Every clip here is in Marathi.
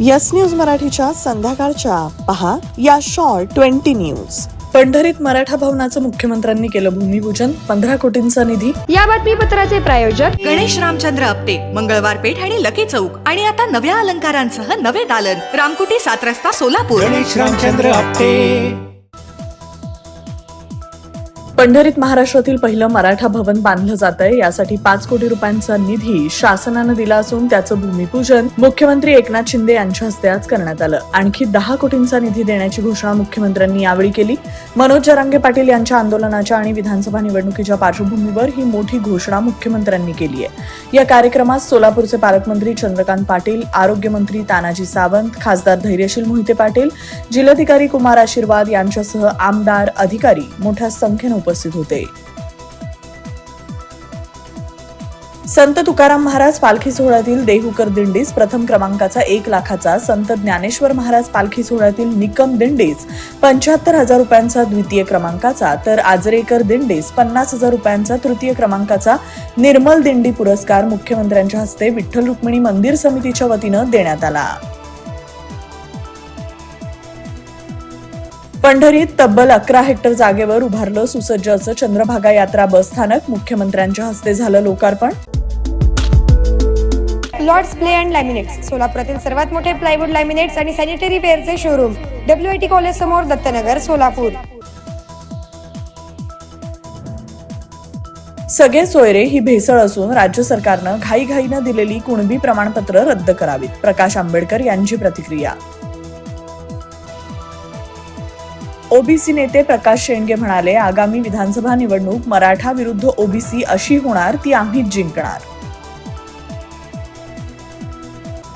यस न्यूज मराठीच्या संध्याकाळच्या. पहा या शॉर्ट ट्वेंटी न्यूज. पंढरीत मराठा भवनाचं मुख्यमंत्र्यांनी केलं भूमिपूजन पंधरा कोटींचा निधी. या बातमीपत्राचे प्रायोजक गणेश रामचंद्र आपटे मंगळवार पेठ आणि लकी चौक. आणि आता नव्या अलंकारांसह नवे दालन. रामकुटी सात रस्ता सोलापूर. गणेश रामचंद्र आपटे. पंढरीत महाराष्ट्रातील पहिलं मराठा भवन बांधलं जात आहे यासाठी पाच कोटी रुपयांचा निधी शासनानं दिला असून त्याचं भूमिपूजन मुख्यमंत्री एकनाथ शिंदे यांच्या हस्ते आज करण्यात आलं. आणखी दहा कोटींचा निधी देण्याची घोषणा मुख्यमंत्र्यांनी यावेळी केली. मनोज जरांगे पाटील यांच्या आंदोलनाच्या आणि विधानसभा निवडणुकीच्या पार्श्वभूमीवर ही मोठी घोषणा मुख्यमंत्र्यांनी केली आहे. या कार्यक्रमात सोलापूरचे पालकमंत्री चंद्रकांत पाटील आरोग्यमंत्री तानाजी सावंत खासदार धैर्यशील मोहिते पाटील जिल्हाधिकारी कुमार आशीर्वाद यांच्यासह आमदार अधिकारी मोठ्या संख्येनं उपस्थित होते. संत तुकाराम महाराज पालखी सोहळ्यातील देहूकर दिंडीस प्रथम क्रमांकाचा एक लाखाचा संत ज्ञानेश्वर महाराज पालखी सोहळ्यातील निकम दिंडीस पंच्याहत्तर हजार रुपयांचा द्वितीय क्रमांकाचा तर आजरेकर दिंडीस पन्नास हजार रुपयांचा तृतीय क्रमांकाचा निर्मल दिंडी पुरस्कार मुख्यमंत्र्यांच्या हस्ते विठ्ठल रुक्मिणी मंदिर समितीच्या वतीनं देण्यात आला. पंढरीत तब्बल अकरा हेक्टर जागेवर उभारलं सुसज्ज असं चंद्रभागा यात्रा बस स्थानक. मुख्यमंत्र्यांच्या हस्ते झालं लोकार्पण. लॉर्ड्स प्ले अँड लॅमिनेट्स सोलापुरातील सर्वात मोठे प्लायवूड लॅमिनेट्स आणि sanitary ware showroom. W I T college समोर दत्तनगर सोलापूर. सगळे सोयरे ही भेसळ असून राज्य सरकारनं घाईघाईनं दिलेली कुणबी प्रमाणपत्र रद्द करावीत. प्रकाश आंबेडकर यांची प्रतिक्रिया. ओबीसी नेते प्रकाश शेंडगे म्हणाले आगामी विधानसभा निवडणूक मराठा विरुद्ध ओबीसी अशी होणार ती आम्हीच जिंकणार.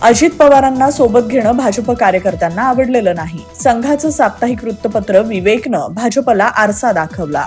अजित पवारांना सोबत घेणं भाजप कार्यकर्त्यांना आवडलेलं नाही. संघाचं साप्ताहिक वृत्तपत्र विवेकनं भाजपला आरसा दाखवला.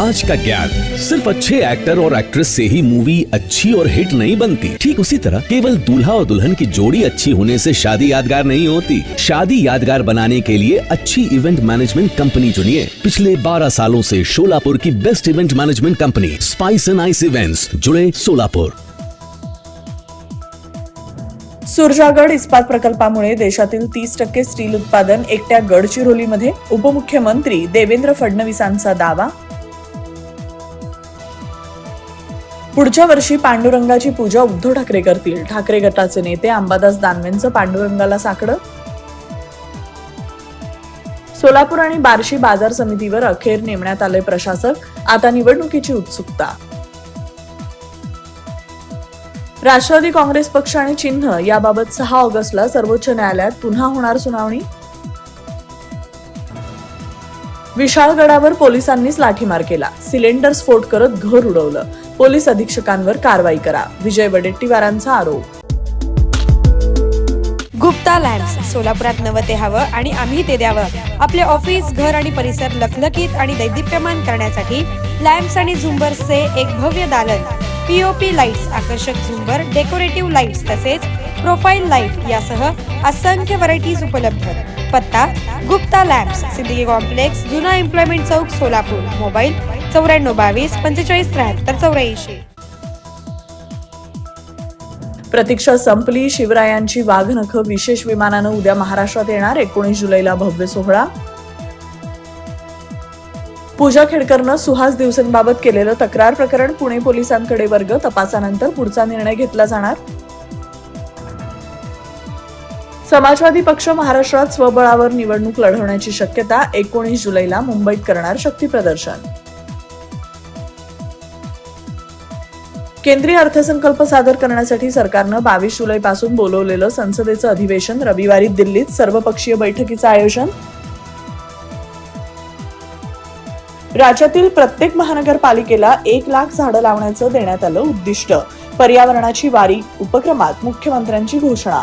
आज का ज्ञान सिर्फ़ अच्छे एक्टर और एक्ट्रेस से ही मूवी अच्छी और हिट नहीं बनती। ठीक उसी तरह केवल दूल्हा और दुल्हन की जोड़ी अच्छी होने से शादी यादगार नहीं होती। शादी यादगार बनाने के लिए अच्छी इवेंट मैनेजमेंट कंपनी चुनिए। पिछले 12 सालों से शोलापुर की best event management company spice and ice events जुड़े सोलापुर सुरजागड इस्पात प्रकल्पामुळे देशातील तीस टक्के स्टील उत्पादन एकट्या गडचिरोलीमध्ये, उपमुख्यमंत्री देवेंद्र फडणवीसांचा दावा पुढच्या वर्षी पांडुरंगाची पूजा उद्धव ठाकरे करतील. ठाकरे गटाचे नेते अंबादास दानवेंचं पांडुरंगाला साकडं? सोलापूर आणि बार्शी बाजार समितीवर अखेर नेमण्यात आले प्रशासक. आता निवडणुकीची उत्सुकता. राष्ट्रवादी काँग्रेस पक्ष आणि चिन्ह याबाबत सहा ऑगस्टला सर्वोच्च न्यायालयात पुन्हा होणार सुनावणी? विशाळगडावर पोलिसांनीच लाठीमार केला. सिलेंडर स्फोट करत घर उडवलं. पोलीस अधीक्षकांवर कारवाई करा. विजय वडेट्टीवारांचा आरोप. गुप्ता लॅम्प्स सोलापुरात नवं ते हवं आणि आम्ही ते द्यावं. आपले ऑफिस घर आणि परिसर लखलखीत आणि दैदिप्यमान करण्यासाठी लॅम्प्स आणि झुंबर्सचे एक भव्य दालन. पीओपी लाईट्स आकर्षक झुंबर डेकोरेटिव्ह लाईट्स तसेच प्रोफाईल लाइट यासह असंख्य व्हरायटीज उपलब्ध. पत्ता गुप्ता लॅम्प्स सिद्दीकी कॉम्प्लेक्स जुना एम्प्लॉयमेंट चौक सोलापूर. मोबाईल चौऱ्याण्णव बावीस पंचेचाळीस त्र्याहत्तर चौऱ्याऐंशी. प्रतीक्षा संपली. शिवरायांची वाघनखं विशेष विमानानं उद्या महाराष्ट्रात येणार. एकोणीस जुलैला भव्य सोहळा. पूजा खेडकरनं सुहास दिवसांबाबत केलेलं तक्रार प्रकरण पुणे पोलिसांकडे वर्ग तपासानंतर पुढचा निर्णय घेतला जाणार. समाजवादी पक्ष महाराष्ट्रात स्वबळावर निवडणूक लढवण्याची शक्यता एकोणीस जुलैला मुंबईत करणार शक्ती केंद्रीय अर्थसंकल्प सादर करण्यासाठी सरकारनं बावीस जुलैपासून बोलवलेलं संसदेचं अधिवेशन रविवारी दिल्लीत सर्वपक्षीय बैठकीचं आयोजन. राज्यातील प्रत्येक महानगरपालिकेला एक लाख झाडं लावण्याचं देण्यात आलं उद्दिष्ट. पर्यावरणाची वारी उपक्रमात मुख्यमंत्र्यांची घोषणा.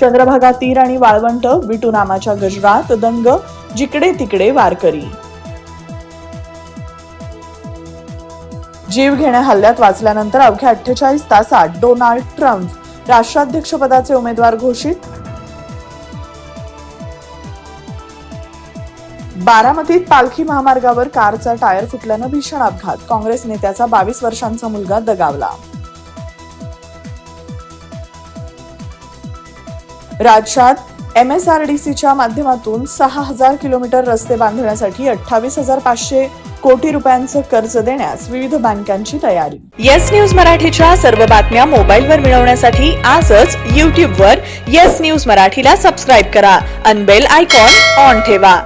चंद्रभागा तीर आणि वाळवंट विटू नामाच्या गजरात दंग जिकडे तिकडे वारकरी. जीव घेण्या हल्ल्यात वाचल्यानंतर अवघ्या अठ्ठेचाळीस तासात डोनाल्ड ट्रम्प राष्ट्राध्यक्षपदाचे उमेदवार घोषित. बारामतीत पालखी महामार्गावर कारचा टायर फुटल्यानं भीषण अपघात. काँग्रेस नेत्याचा बावीस वर्षांचा मुलगा दगावला. राज्यात एम एस आर डी सीच्या माध्यमातून सहा हजार किलोमीटर रस्ते बांधण्यासाठी अठ्ठावीस हजार पाचशे कोटी रुपयांचं कर्ज देण्यास विविध बँकांची तयारी. येस न्यूज मराठीच्या सर्व बातम्या मोबाईलवर मिळवण्यासाठी आजच यूट्यूबवर येस न्यूज मराठीला सबस्क्राईब करा. अनबेल आयकॉन ऑन ठेवा.